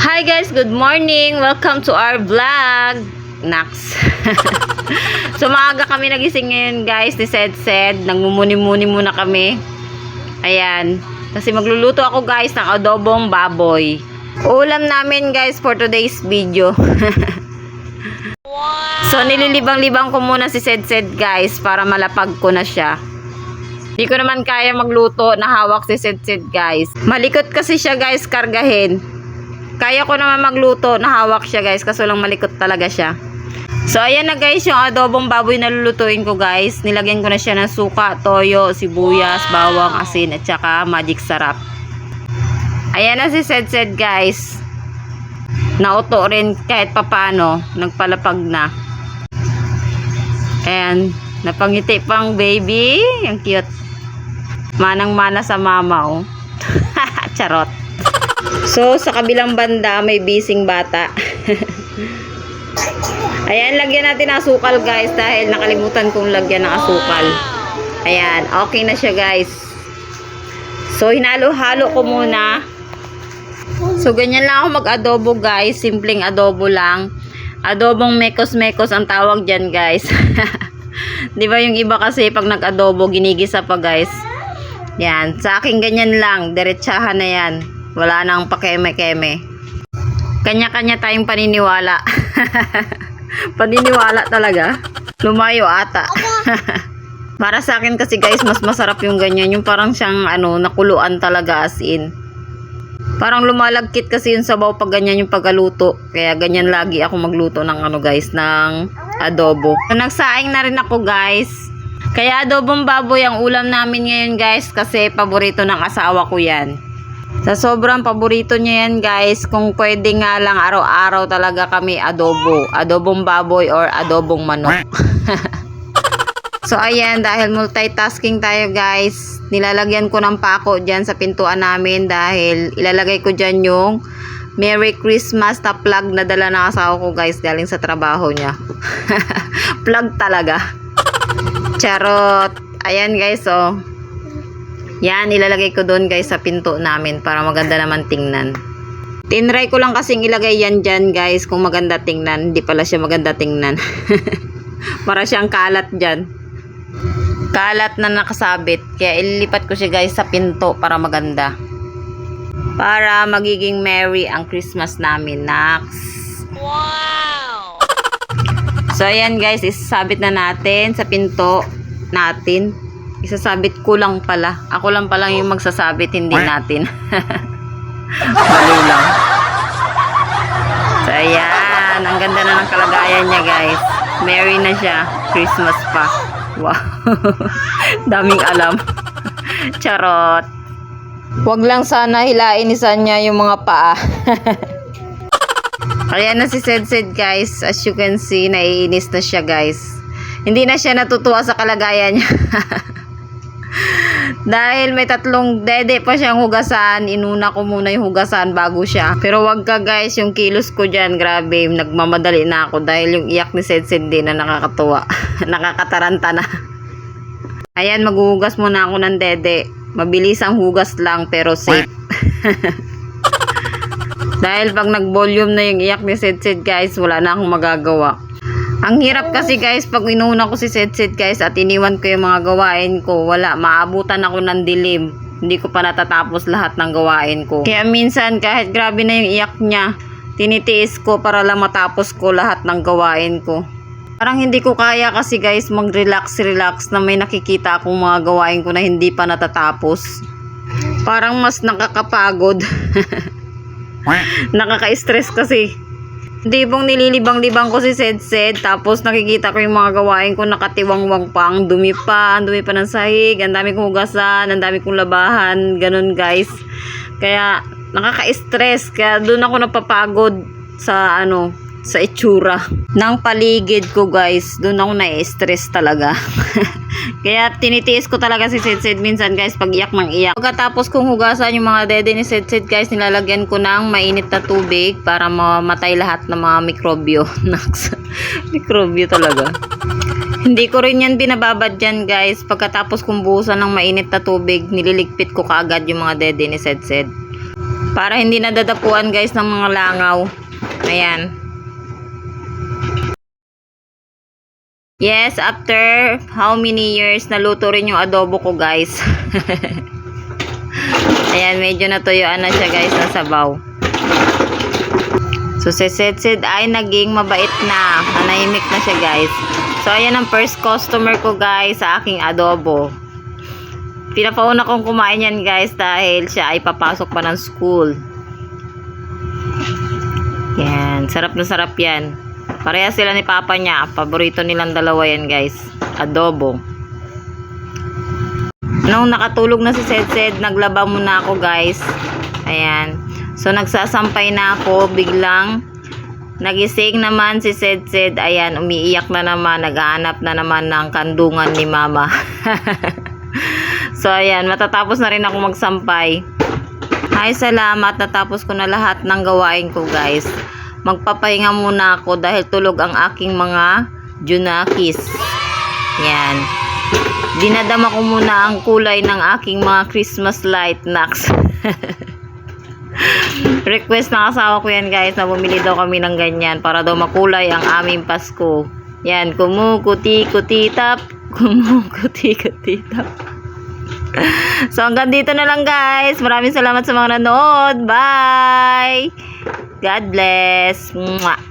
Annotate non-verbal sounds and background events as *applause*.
Hi guys, good morning. Welcome to our vlog. Nax. *laughs* so maaga kami nagising ngayon guys ni Sed Sed. Nangmumuni-muni muna kami. Ayan. Kasi magluluto ako guys ng adobong baboy. Ulam namin guys for today's video. *laughs* so nililibang-libang ko muna si Sed Sed guys para malapag ko na siya. Hindi ko naman kaya magluto na hawak si Sed Sed guys. Malikot kasi siya guys kargahin. Kaya ko naman magluto na hawak siya guys kaso lang malikot talaga siya. So ayan na guys yung adobong baboy na lulutuin ko guys. Nilagyan ko na siya ng suka, toyo, sibuyas, bawang, asin at saka magic sarap. Ayan na si Sed Sed guys. Nauto rin kahit papano. Nagpalapag na. Ayan. Napangiti pang baby. Ang cute. Manang-mana sa mama oh. *laughs* Charot. So, sa kabilang banda, may bising bata. *laughs* Ayan, lagyan natin ng asukal guys dahil nakalimutan kong lagyan ng asukal. Ayan, okay na siya guys. So, hinalo-halo ko muna. So, ganyan lang ako mag-adobo guys. Simpleng adobo lang. Adobong mekos-mekos ang tawag dyan guys. *laughs* Di ba yung iba kasi pag nag-adobo, ginigisa pa guys. Yan, sa akin ganyan lang. Diretsahan na yan. Wala nang pakeme-keme. Kanya-kanya tayong paniniwala. *laughs* paniniwala talaga. Lumayo ata. *laughs* Para sa akin kasi guys, mas masarap yung ganyan. Yung parang siyang ano, nakuluan talaga as in. Parang lumalagkit kasi yung sabaw pag ganyan yung pagkaluto. Kaya ganyan lagi ako magluto ng ano guys, ng adobo. So, nagsaing na rin ako guys. Kaya adobong baboy ang ulam namin ngayon guys kasi paborito ng asawa ko yan. Sa sobrang paborito niya yan guys, kung pwede nga lang araw-araw talaga kami adobo. Adobong baboy or adobong manok. *laughs* so ayan, dahil multitasking tayo guys, nilalagyan ko ng pako dyan sa pintuan namin dahil ilalagay ko dyan yung Merry Christmas na plug na dala ng asawa ko guys galing sa trabaho niya. *laughs* plug talaga. Charot. Ayan guys, oh. Yan, ilalagay ko doon guys sa pinto namin para maganda naman tingnan. Tinry ko lang kasing ilagay yan dyan guys kung maganda tingnan. Hindi pala siya maganda tingnan. *laughs* para siyang kalat dyan. Kalat na nakasabit. Kaya ililipat ko siya guys sa pinto para maganda. Para magiging merry ang Christmas namin. Nax. So, ayan guys, isasabit na natin sa pinto natin. Isasabit ko lang pala. Ako lang pala yung magsasabit, hindi natin. *laughs* Bali lang. So, ayan. Ang ganda na ng kalagayan niya, guys. Merry na siya. Christmas pa. Wow. *laughs* Daming alam. *laughs* Charot. Huwag lang sana hilain ni Sanya yung mga paa. Ayan na si Sed Sed guys. As you can see, naiinis na siya guys. Hindi na siya natutuwa sa kalagayan niya. Dahil may tatlong dede pa siyang hugasan, inuna ko muna yung hugasan bago siya. Pero wag ka guys, yung kilos ko dyan, grabe, nagmamadali na ako dahil yung iyak ni Sed Sed din na nakakatuwa. *laughs* Nakakataranta na. Ayan, maghuhugas muna ako ng dede. Mabilis ang hugas lang pero safe. *laughs* Dahil pag nag-volume na yung iyak ni Sid Sid guys, wala na akong magagawa. Ang hirap kasi guys, pag inuna ko si Sid guys at iniwan ko yung mga gawain ko, wala, maabutan ako ng dilim. Hindi ko pa natatapos lahat ng gawain ko. Kaya minsan kahit grabe na yung iyak niya, tinitiis ko para lang matapos ko lahat ng gawain ko. Parang hindi ko kaya kasi guys mag-relax-relax na may nakikita akong mga gawain ko na hindi pa natatapos. Parang mas nakakapagod. *laughs* Nakaka-stress kasi. Hindi pong nililibang-libang ko si Sed Sed tapos nakikita ko yung mga gawain ko nakatiwangwang pa. Ang dumi pa, ang dumi pa ng sahig, ang dami kong hugasan, ang dami kong labahan, ganun guys. Kaya nakaka-stress, kaya doon ako napapagod sa ano, sa itsura ng paligid ko guys. Doon ako na-stress talaga. *laughs* Kaya tinitiis ko talaga si Sid Sid minsan guys pag iyak mang iyak. Pagkatapos kong hugasan yung mga dede ni Sid Sid guys nilalagyan ko ng mainit na tubig para mamatay lahat ng mga mikrobyo. *laughs* Mikrobyo talaga. Hindi ko rin yan binababad dyan guys. Pagkatapos kong buhusan ng mainit na tubig nililigpit ko kaagad yung mga dede ni Sid. Para hindi nadadapuan guys ng mga langaw. Ayan. Yes, after how many years naluto rin yung adobo ko guys. *laughs* Ayan, medyo natuyuan na siya guys ng sabaw. So, si Setsid ay naging mabait na. Nanahimik na siya guys. So, ayan ang first customer ko guys sa aking adobo. Pinapauna kong kumain yan guys dahil siya ay papasok pa ng school. Yan, sarap na sarap yan. Pareha sila ni papa niya. Paborito nilang dalawa yan guys. Adobo. Nung nakatulog na si Sedsed, naglaba muna ako guys. Ayan. So nagsasampay na ako, biglang nagising naman si Sedsed. Ayan, umiiyak na naman, naghahanap na naman ng kandungan ni mama. *laughs* so ayan, matatapos na rin ako magsampay. Ay, salamat. Natapos ko na lahat ng gawain ko, guys. Magpapahinga muna ako dahil tulog ang aking mga junakis. Yan. Dinadama ko muna ang kulay ng aking mga Christmas light knocks. *laughs* Request ng asawa ko yan, guys, na bumili daw kami ng ganyan para daw makulay ang aming Pasko. Yan, kumukuti-kuti-tap. *laughs* Kumukuti-kuti-tap. *laughs* So hanggang dito na lang guys. Maraming salamat sa mga nanood. Bye! God bless. Mwah!